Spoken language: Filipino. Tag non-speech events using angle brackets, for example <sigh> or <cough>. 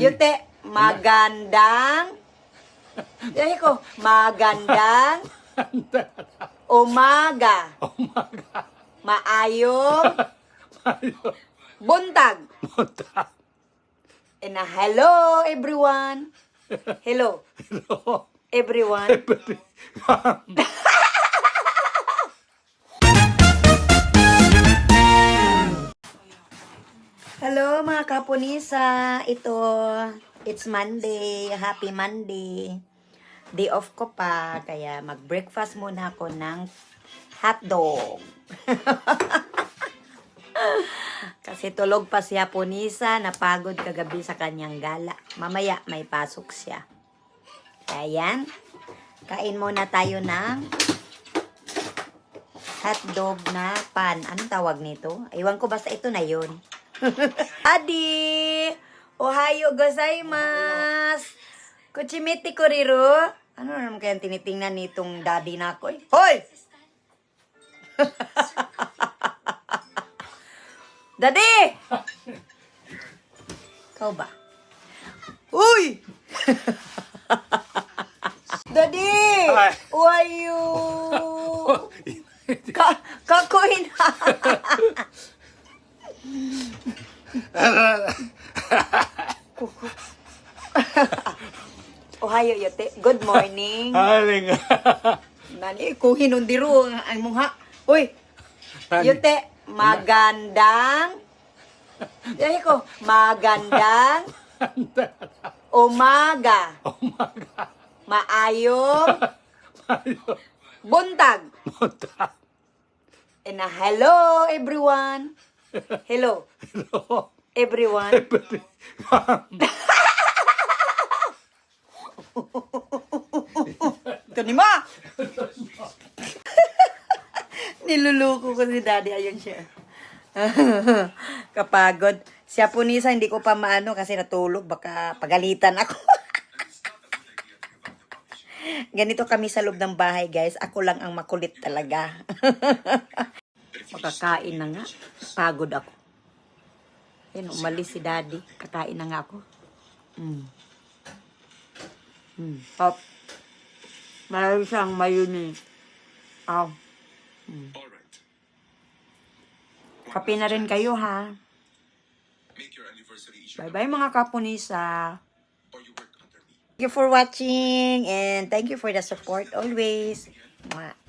Yute, magandang. <laughs> Dahil ko, magandang umaga. Umaga. Maayong <laughs> Mayo. buntag. Monta. And a hello everyone. <laughs> Hello Hello. everyone. Hello mga kapunisa. Ito, it's Monday. Happy Monday. Day off ko pa. Kaya mag-breakfast muna ako ng hotdog. <laughs> Kasi tulog pa si Hapunisa. Napagod kagabi sa kanyang gala. Mamaya may pasok siya. Kaya yan. Kain muna tayo ng hotdog na pan. Anong tawag nito? Iwan ko basta ito na yun. <laughs> Adi! Ohayo gozaimasu! Kuchimiti koriro? Ano naman kaya tinitingnan nitong daddy na ako eh? Hoy! <laughs> daddy! Ikaw ba? Uy! <laughs> daddy! Ay. Ohayo! Ka kakuin <laughs> Ohayo yote. Good morning. Aling. Nani ko hinundiro ang ang mungha. Uy, yote magandang. Dahil ko magandang <laughs> umaga. Umaga. Maayong Mayo. buntag. Monta. And a hello everyone. <laughs> Hello Hello. Everyone. <laughs> Ito ni Ma! <laughs> Niluluko ko si Daddy. Ayun siya. <laughs> Kapagod. Siya po nisa, hindi ko pa maano kasi natulog. Baka pagalitan ako. Ganito kami sa loob ng bahay, guys. Ako lang ang makulit talaga. Makakain na nga. Pagod ako. Yan, umalis si Daddy. Kakain na nga ako. Mm. Mm. Pop. Mayroon siyang mayonnaise. Aw. Mm. Alright. Kape na rin kayo, ha? Bye-bye, mga kapunisa. Thank you for watching and thank you for the support always. Mwah.